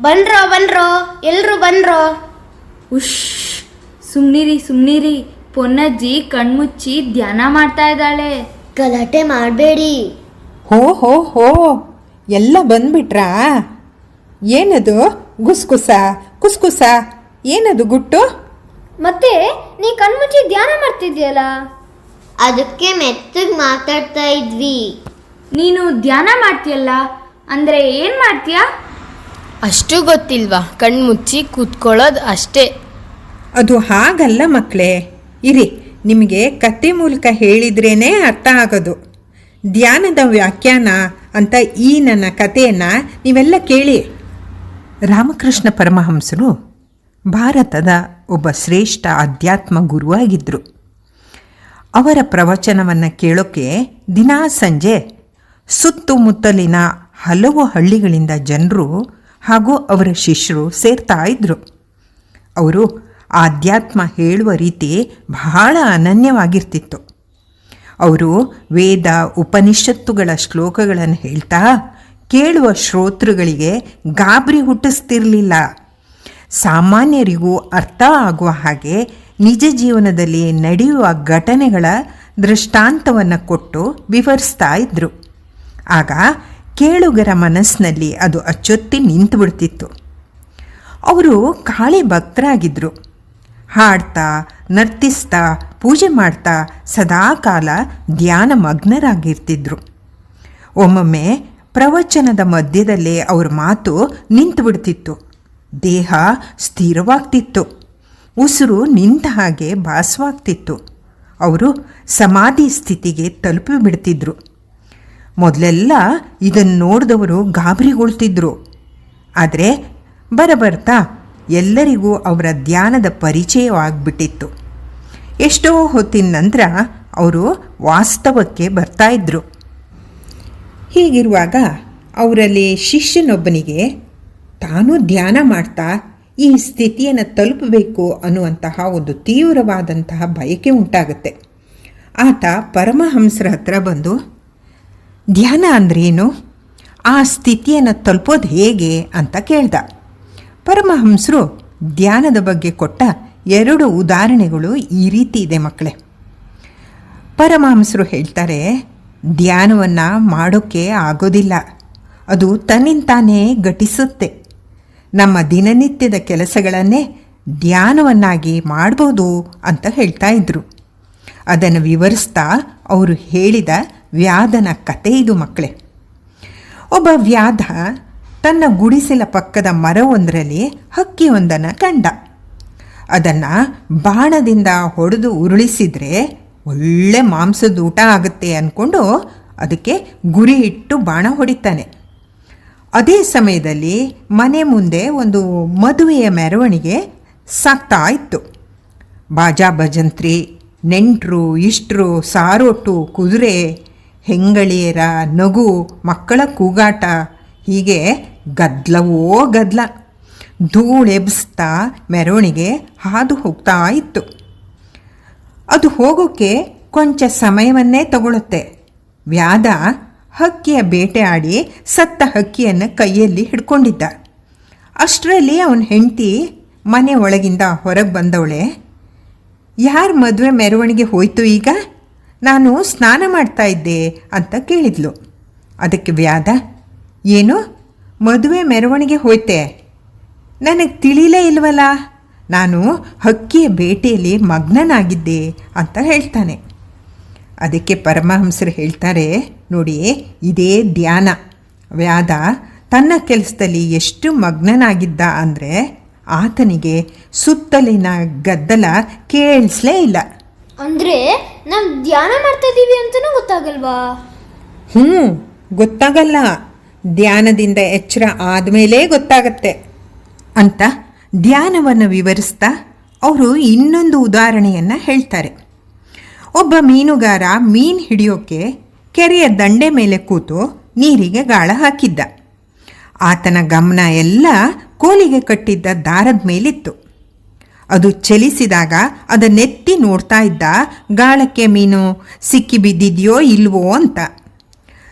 ಬನ್ರೋ ಬನ್ರೋ ಎಲ್ರು ಬನ್ರೋ ಉಶ್ ಸುಮ್ನಿರಿ ಸುಮ್ನಿರಿ. ಪೊನ್ನಜ್ಜಿ ಕಣ್ಮುಚ್ಚಿ ಧ್ಯಾನ ಮಾಡ್ತಾ ಇದ್ದಾಳೆ. ಗಲಾಟೆ ಮಾಡಬೇಡಿ. ಹೋ ಹೋ ಹೋ. ಎಲ್ಲ ಬಂದ್ಬಿಟ್ರಾ? ಏನದು? ಗುಸ್ಗುಸ ಕುಸ್ಕುಸ. ಏನದು ಗುಟ್ಟು? ಮತ್ತೆ ನೀ ಕಣ್ಮುಚ್ಚಿ ಧ್ಯಾನ ಮಾಡ್ತಿದ್ಯಲ್ಲ ಅದಕ್ಕೆ ಮೆತ್ತಗೆ ಮಾತಾಡ್ತಾ ಇದ್ವಿ. ನೀನು ಧ್ಯಾನ ಮಾಡ್ತೀಯಲ್ಲ? ಅಂದ್ರೆ ಏನ್ ಮಾಡ್ತೀಯಾ? ಅಷ್ಟು ಗೊತ್ತಿಲ್ವಾ? ಕಣ್ಮುಚ್ಚಿ ಕೂತ್ಕೊಳ್ಳೋದು ಅಷ್ಟೇ. ಅದು ಹಾಗಲ್ಲ ಮಕ್ಕಳೇ ಇರಿ, ನಿಮಗೆ ಕತೆ ಮೂಲಕ ಹೇಳಿದ್ರೇ ಅರ್ಥ ಆಗೋದು. ಧ್ಯಾನದ ವ್ಯಾಖ್ಯಾನ ಅಂತ ಈ ನನ್ನ ಕಥೆಯನ್ನು ನೀವೆಲ್ಲ ಕೇಳಿ. ರಾಮಕೃಷ್ಣ ಪರಮಹಂಸರು ಭಾರತದ ಒಬ್ಬ ಶ್ರೇಷ್ಠ ಅಧ್ಯಾತ್ಮ ಗುರುವಾಗಿದ್ದರು ಅವರ ಪ್ರವಚನವನ್ನು ಕೇಳೋಕ್ಕೆ ದಿನಾ ಸಂಜೆ ಸುತ್ತಮುತ್ತಲಿನ ಹಲವು ಹಳ್ಳಿಗಳಿಂದ ಜನರು ಹಾಗೂ ಅವರ ಶಿಷ್ಯರು ಸೇರ್ತಾ ಇದ್ದರು ಅವರು ಆಧ್ಯಾತ್ಮ ಹೇಳುವ ರೀತಿ ಬಹಳ ಅನನ್ಯವಾಗಿರ್ತಿತ್ತು. ಅವರು ವೇದ, ಉಪನಿಷತ್ತುಗಳ ಶ್ಲೋಕಗಳನ್ನು ಹೇಳ್ತಾ ಕೇಳುವ ಶ್ರೋತೃಗಳಿಗೆ ಗಾಬರಿ ಹುಟ್ಟಿಸ್ತಿರಲಿಲ್ಲ. ಸಾಮಾನ್ಯರಿಗೂ ಅರ್ಥ ಆಗುವ ಹಾಗೆ ನಿಜ ಜೀವನದಲ್ಲಿ ನಡೆಯುವ ಘಟನೆಗಳ ದೃಷ್ಟಾಂತವನ್ನು ಕೊಟ್ಟು ವಿವರಿಸ್ತಾ ಇದ್ದರು ಆಗ ಕೇಳುಗರ ಮನಸ್ಸಿನಲ್ಲಿ ಅದು ಅಚ್ಚೊತ್ತಿ ನಿಂತುಬಿಡ್ತಿತ್ತು. ಅವರು ಕಾಳಿ ಭಕ್ತರಾಗಿದ್ದರು ಹಾಡ್ತಾ, ನರ್ತಿಸ್ತಾ, ಪೂಜೆ ಮಾಡ್ತಾ ಸದಾಕಾಲ ಧ್ಯಾನ ಮಗ್ನರಾಗಿರ್ತಿದ್ರು. ಒಮ್ಮೊಮ್ಮೆ ಪ್ರವಚನದ ಮಧ್ಯದಲ್ಲೇ ಅವ್ರ ಮಾತು ನಿಂತುಬಿಡ್ತಿತ್ತು. ದೇಹ ಸ್ಥಿರವಾಗ್ತಿತ್ತು. ಉಸಿರು ನಿಂತ ಹಾಗೆ ಭಾಸವಾಗ್ತಿತ್ತು. ಅವರು ಸಮಾಧಿ ಸ್ಥಿತಿಗೆ ತಲುಪಿ ಬಿಡ್ತಿದ್ರು. ಮೊದಲೆಲ್ಲ ಇದನ್ನು ನೋಡಿದವರು ಗಾಬರಿಗೊಳ್ತಿದ್ರು. ಆದರೆ ಬರಬರ್ತಾ ಎಲ್ಲರಿಗೂ ಅವರ ಧ್ಯಾನದ ಪರಿಚಯವಾಗ್ಬಿಟ್ಟಿತ್ತು. ಎಷ್ಟೋ ಹೊತ್ತಿನ ನಂತರ ಅವರು ವಾಸ್ತವಕ್ಕೆ ಬರ್ತಾ ಇದ್ದರು ಹೀಗಿರುವಾಗ ಅವರಲ್ಲಿ ಶಿಷ್ಯನೊಬ್ಬನಿಗೆ, ತಾನು ಧ್ಯಾನ ಮಾಡ್ತಾ ಈ ಸ್ಥಿತಿಯನ್ನು ತಲುಪಬೇಕು ಅನ್ನುವಂತಹ ಒಂದು ತೀವ್ರವಾದಂತಹ ಬಯಕೆ ಉಂಟಾಗುತ್ತೆ. ಆತ ಪರಮಹಂಸರ ಹತ್ರ ಬಂದು ಧ್ಯಾನ ಅಂದ್ರೇನು? ಆ ಸ್ಥಿತಿಯನ್ನು ತಲುಪೋದು ಹೇಗೆ ಅಂತ ಕೇಳ್ದ. ಪರಮಹಂಸರು ಧ್ಯಾನದ ಬಗ್ಗೆ ಕೊಟ್ಟ ಎರಡು ಉದಾಹರಣೆಗಳು ಈ ರೀತಿ ಇದೆ ಮಕ್ಕಳೇ. ಪರಮಹಂಸರು ಹೇಳ್ತಾರೆ, ಧ್ಯಾನವನ್ನು ಮಾಡೋಕ್ಕೆ ಆಗೋದಿಲ್ಲ. ಅದು ತನ್ನಿಂತಾನೇ ಘಟಿಸುತ್ತೆ. ನಮ್ಮ ದಿನನಿತ್ಯದ ಕೆಲಸಗಳನ್ನೇ ಧ್ಯಾನವನ್ನಾಗಿ ಮಾಡ್ಬೋದು ಅಂತ ಹೇಳ್ತಾ ಇದ್ರು. ಅದನ್ನು ವಿವರಿಸ್ತಾ ಅವರು ಹೇಳಿದ ವ್ಯಾಧನ ಕತೆ ಇದು ಮಕ್ಕಳೇ. ಒಬ್ಬ ವ್ಯಾಧ ತನ್ನ ಗುಡಿಸಲ ಪಕ್ಕದ ಮರವೊಂದರಲ್ಲಿ ಹಕ್ಕಿಯೊಂದನ್ನು ಕಂಡ. ಅದನ್ನು ಬಾಣದಿಂದ ಹೊಡೆದು ಉರುಳಿಸಿದರೆ ಒಳ್ಳೆ ಮಾಂಸದ ಊಟ ಆಗುತ್ತೆ ಅಂದ್ಕೊಂಡು ಅದಕ್ಕೆ ಗುರಿ ಇಟ್ಟು ಬಾಣ ಹೊಡಿತಾನೆ. ಅದೇ ಸಮಯದಲ್ಲಿ ಮನೆ ಮುಂದೆ ಒಂದು ಮದುವೆಯ ಮೆರವಣಿಗೆ ಸಾಕ್ತಾ ಇತ್ತು. ಬಾಜಾ ಭಜಂತ್ರಿ, ನೆಂಟರು, ಇಷ್ಟರು, ಸಾರೋಟು, ಕುದುರೆ ಹೆಂಗಳಿಯರ ನಗು ಮಕ್ಕಳ ಕೂಗಾಟ. ಹೀಗೆ ಗದ್ಲವೋ ಗದ್ಲ. ಧೂಳೆಬ್ಸ್ತಾ ಮೆರವಣಿಗೆ ಹಾದು ಹೋಗ್ತಾ ಇತ್ತು. ಅದು ಹೋಗೋಕ್ಕೆ ಕೊಂಚ ಸಮಯವನ್ನೇ ತಗೊಳುತ್ತೆ. ವ್ಯಾದ ಹಕ್ಕಿಯ ಬೇಟೆ ಆಡಿ ಸತ್ತ ಹಕ್ಕಿಯನ್ನು ಕೈಯಲ್ಲಿ ಹಿಡ್ಕೊಂಡಿದ್ದ. ಅಷ್ಟರಲ್ಲಿ ಅವನ ಹೆಂಡತಿ ಮನೆ ಒಳಗಿಂದ ಹೊರಗೆ ಬಂದವಳೆ, ಯಾರ ಮದುವೆ ಮೆರವಣಿಗೆ ಹೋಯ್ತು ಈಗ? ನಾನು ಸ್ನಾನ ಮಾಡ್ತಾ ಇದ್ದೆ ಅಂತ ಕೇಳಿದ್ಲು. ಅದಕ್ಕೆ ವ್ಯಾದ, ಏನು? ಮದುವೆ ಮೆರವಣಿಗೆ ಹೋಯ್ತೆ. ನನಗೆ ತಿಳಿಲೇ ಇಲ್ವಲ್ಲ ನಾನು ಹಕ್ಕಿಯ ಬೇಟೆಯಲ್ಲಿ ಮಗ್ನನಾಗಿದ್ದೆ ಅಂತ ಹೇಳ್ತಾನೆ. ಅದಕ್ಕೆ ಪರಮಹಂಸರು ಹೇಳ್ತಾರೆ ನೋಡಿ ಇದೇ ಧ್ಯಾನ. ವ್ಯಾದ, ತನ್ನ ಕೆಲಸದಲ್ಲಿ ಎಷ್ಟು ಮಗ್ನನಾಗಿದ್ದ ಅಂದರೆ ಆತನಿಗೆ ಸುತ್ತಲಿನ ಗದ್ದಲ ಕೇಳಿಸ್ಲೇ ಇಲ್ಲ. ಅಂದ್ರೆ ನಾವ್ ಧ್ಯಾನ ಮಾಡ್ತಾ ಇದ್ದೀವಿ ಅಂತಾನೂ ಗೊತ್ತಾಗಲ್ವಾ? ಹ್ಞೂ ಗೊತ್ತಾಗಲ್ಲ. ಧ್ಯಾನದಿಂದ ಎಚ್ಚರ ಆದಮೇಲೆ ಗೊತ್ತಾಗತ್ತೆ. ಅಂತ ಧ್ಯಾನವನ್ನು ವಿವರಿಸ್ತಾ ಅವರು ಇನ್ನೊಂದು ಉದಾಹರಣೆಯನ್ನು ಹೇಳ್ತಾರೆ. ಒಬ್ಬ ಮೀನುಗಾರ ಮೀನು ಹಿಡಿಯೋಕ್ಕೆ ಕೆರೆಯ ದಂಡೆ ಮೇಲೆ ಕೂತು ನೀರಿಗೆ ಗಾಳ ಹಾಕಿದ್ದ. ಆತನ ಗಮನ ಎಲ್ಲ ಕೋಲಿಗೆ ಕಟ್ಟಿದ್ದ ದಾರದ ಮೇಲಿತ್ತು. ಅದು ಚಲಿಸಿದಾಗ ಅದನ್ನೆತ್ತಿ ನೋಡ್ತಾ ಇದ್ದ, ಗಾಳಕ್ಕೆ ಮೀನು ಸಿಕ್ಕಿ ಬಿದ್ದಿದೆಯೋ ಇಲ್ವೋ ಅಂತ.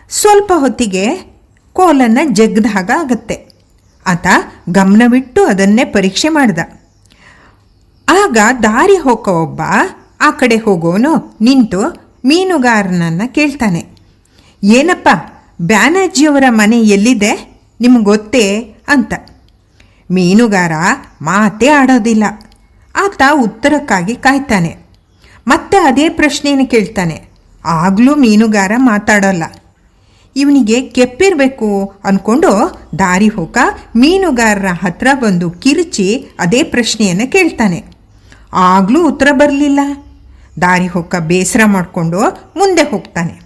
ಸ್ವಲ್ಪ ಹೊತ್ತಿಗೆ ಕೋಲನ್ನು ಜಗ್ದಾಗ ಆಗತ್ತೆ. ಆತ ಗಮನವಿಟ್ಟು ಅದನ್ನೇ ಪರೀಕ್ಷೆ ಮಾಡ್ದ. ಆಗ ದಾರಿ ಹೋಗೋ ಒಬ್ಬ, ಆ ಕಡೆ ಹೋಗೋನು, ನಿಂತು ಮೀನುಗಾರನನ್ನು ಕೇಳ್ತಾನೆ. ಏನಪ್ಪ, ಬ್ಯಾನರ್ಜಿಯವರ ಮನೆ ಎಲ್ಲಿದೆ? ನಿಮ್ಗೆ ಗೊತ್ತೇ? ಅಂತ. ಮೀನುಗಾರ ಮಾತೇ ಆಡೋದಿಲ್ಲ. ಆತ ಉತ್ತರಕ್ಕಾಗಿ ಕಾಯ್ತಾನೆ. ಮತ್ತೆ ಅದೇ ಪ್ರಶ್ನೆಯನ್ನು ಕೇಳ್ತಾನೆ. ಆಗಲೂ ಮೀನುಗಾರ ಮಾತಾಡೋಲ್ಲ. ಇವನಿಗೆ ಕೆಪ್ಪಿರಬೇಕು ಅಂದ್ಕೊಂಡು ದಾರಿ ಹೋಗ ಮೀನುಗಾರರ ಹತ್ರ ಬಂದು ಕಿರುಚಿ ಅದೇ ಪ್ರಶ್ನೆಯನ್ನು ಕೇಳ್ತಾನೆ. ಆಗಲೂ ಉತ್ತರ ಬರಲಿಲ್ಲ. ದಾರಿ ಹೊಕ್ಕ ಬೇಸರ ಮಾಡಿಕೊಂಡು ಮುಂದೆ ಹೋಗ್ತಾನೆ.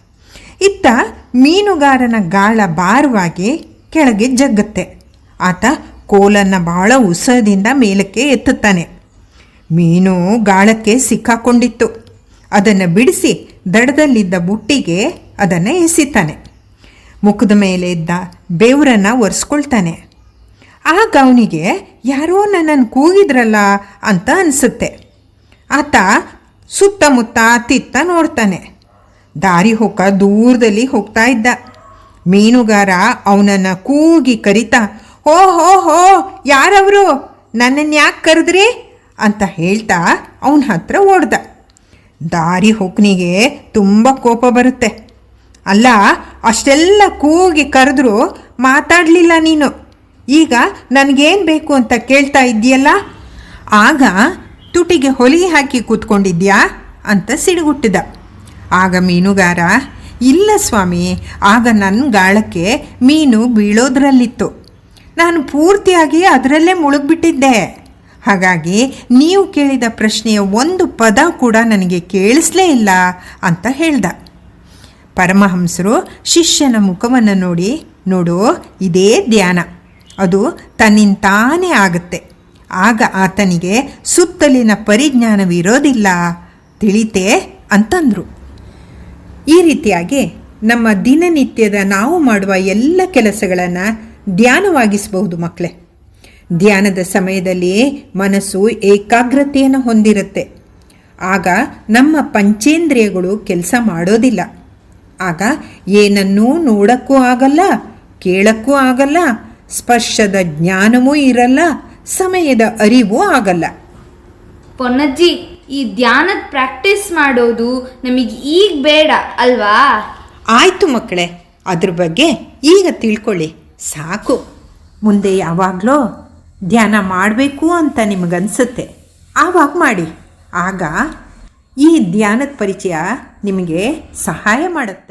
ಇತ್ತ ಮೀನುಗಾರನ ಗಾಳ ಭಾರವಾಗಿ ಕೆಳಗೆ ಜಗ್ಗತ್ತೆ. ಆತ ಕೋಲನ್ನು ಬಹಳ ಉಸದಿಂದ ಮೇಲಕ್ಕೆ ಎತ್ತುತ್ತಾನೆ. ಮೀನು ಗಾಳಕ್ಕೆ ಸಿಕ್ಕಾಕೊಂಡಿತ್ತು. ಅದನ್ನು ಬಿಡಿಸಿ ದಡದಲ್ಲಿದ್ದ ಬುಟ್ಟಿಗೆ ಅದನ್ನು ಎಸಿತಾನೆ. ಮುಖದ ಮೇಲೆ ಇದ್ದ ಬೆವರನ್ನು ಒರೆಸ್ಕೊಳ್ತಾನೆ. ಆಗ ಅವನಿಗೆ, ಯಾರೋ ನನ್ನನ್ನು ಕೂಗಿದ್ರಲ್ಲ ಅಂತ ಅನಿಸುತ್ತೆ. ಆತ ಸುತ್ತಮುತ್ತ ತಿತ್ತ ನೋಡ್ತಾನೆ. ದಾರಿ ಹೊಕ್ಕ ದೂರದಲ್ಲಿ ಹೋಗ್ತಾ ಇದ್ದ. ಮೀನುಗಾರ ಅವನನ್ನು ಕೂಗಿ ಕರಿತಾ, ಹೋ ಹೋ ಹೋ, ಯಾರವರು? ನನ್ನನ್ನು ಯಾಕೆ ಕರೆದ್ರಿ? ಅಂತ ಹೇಳ್ತಾ ಅವನ ಹತ್ರ ಓಡ್ದ. ದಾರಿ ಹೋಗ್ನಿಗೆ ತುಂಬ ಕೋಪ ಬರುತ್ತೆ. ಅಲ್ಲ, ಅಷ್ಟೆಲ್ಲ ಕೂಗಿ ಕರೆದ್ರೂ ಮಾತಾಡಲಿಲ್ಲ ನೀನು. ಈಗ ನನಗೇನು ಬೇಕು ಅಂತ ಕೇಳ್ತಾ ಇದ್ದೀಯಲ್ಲ? ಆಗ ತುಟಿಗೆ ಹೊಲಿಗೆ ಹಾಕಿ ಕೂತ್ಕೊಂಡಿದ್ಯಾ ಅಂತ ಸಿಡುಗುಟ್ಟಿದ. ಆಗ ಮೀನುಗಾರ, ಇಲ್ಲ ಸ್ವಾಮಿ, ಆಗ ನನ್ನ ಗಾಳಕ್ಕೆ ಮೀನು ಬೀಳೋದ್ರಲ್ಲಿತ್ತು. ನಾನು ಪೂರ್ತಿಯಾಗಿ ಅದರಲ್ಲೇ ಮುಳುಗ್ಬಿಟ್ಟಿದ್ದೆ. ಹಾಗಾಗಿ ನೀವು ಕೇಳಿದ ಪ್ರಶ್ನೆಯ ಒಂದು ಪದ ಕೂಡ ನನಗೆ ಕೇಳಿಸ್ಲೇ ಇಲ್ಲ ಅಂತ ಹೇಳ್ದ. ಪರಮಹಂಸರು ಶಿಷ್ಯನ ಮುಖವನ್ನು ನೋಡಿ, ನೋಡು, ಇದೇ ಧ್ಯಾನ. ಅದು ತನ್ನಿಂತಾನೇ ಆಗುತ್ತೆ. ಆಗ ಆತನಿಗೆ ಸುತ್ತಲಿನ ಪರಿಜ್ಞಾನವಿರೋದಿಲ್ಲ ತಿಳಿತೆ ಅಂತಂದರು. ಈ ರೀತಿಯಾಗಿ ನಮ್ಮ ದಿನನಿತ್ಯದ ನಾವು ಮಾಡುವ ಎಲ್ಲ ಕೆಲಸಗಳನ್ನು ಧ್ಯಾನವಾಗಿಸಬಹುದು ಮಕ್ಕಳೇ ಧ್ಯಾನದ ಸಮಯದಲ್ಲಿ ಮನಸ್ಸು ಏಕಾಗ್ರತೆಯನ್ನು ಹೊಂದಿರುತ್ತೆ. ಆಗ ನಮ್ಮ ಪಂಚೇಂದ್ರಿಯಗಳು ಕೆಲಸ ಮಾಡೋದಿಲ್ಲ. ಆಗ ಏನನ್ನೂ ನೋಡಕ್ಕೂ ಆಗಲ್ಲ ಕೇಳಕ್ಕೂ ಆಗಲ್ಲ ಸ್ಪರ್ಶದ ಜ್ಞಾನವೂ ಇರಲ್ಲ ಸಮಯದ ಅರಿವೂ ಆಗಲ್ಲ. ಪೊನ್ನಜ್ಜಿ ಈ ಧ್ಯಾನದ ಪ್ರಾಕ್ಟೀಸ್ ಮಾಡೋದು ನಮಗೆ ಈಗ ಬೇಡ ಅಲ್ವಾ? ಆಯಿತು ಮಕ್ಕಳೇ ಅದ್ರ ಬಗ್ಗೆ ಈಗ ತಿಳ್ಕೊಳ್ಳಿ. ಸಾಕು. ಮುಂದೆ ಯಾವಾಗಲೂ ಧ್ಯಾನ ಮಾಡಬೇಕು ಅಂತ ನಿಮಗನ್ಸುತ್ತೆ. ಆವಾಗ ಮಾಡಿ. ಆಗ ಈ ಧ್ಯಾನದ ಪರಿಚಯ ನಿಮಗೆ ಸಹಾಯ ಮಾಡುತ್ತೆ.